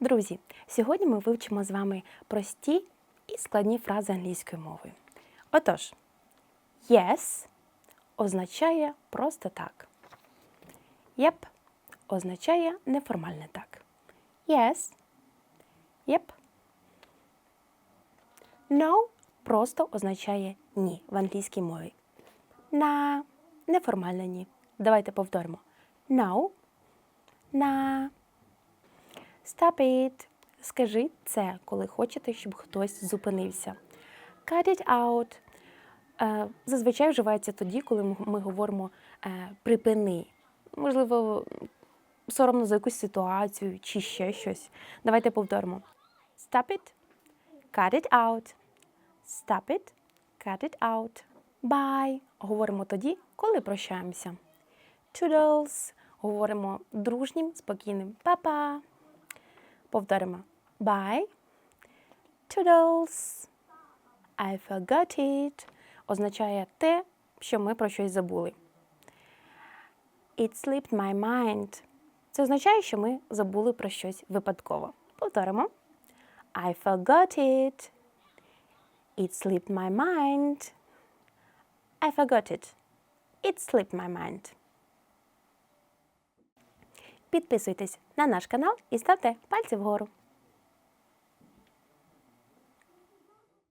Друзі, сьогодні ми вивчимо з вами прості і складні фрази англійською мовою. Отож, yes означає просто так. Yep означає неформальне так. Yes. Yep. No просто означає ні в англійській мові. На неформальне ні. Давайте повторимо. No. На. Stop it. Скажіть це, коли хочете, щоб хтось зупинився. Cut it out. Е, Зазвичай вживається тоді, коли ми- говоримо е, припини. Можливо, соромно за якусь ситуацію чи ще щось. Давайте повторимо. Stop it. Cut it out. Stop it. Cut it out. Bye. Говоримо тоді, коли прощаємося. Toodles. Говоримо дружнім, спокійним па-па. Повторимо. Bye. Toodles. I forgot it. Означає те, що ми про щось забули. It slipped my mind. Це означає, що ми забули про щось випадково. Повторимо. I forgot it. It slipped my mind. I forgot it. It slipped my mind. Підписуйтесь на наш канал і ставте пальці вгору.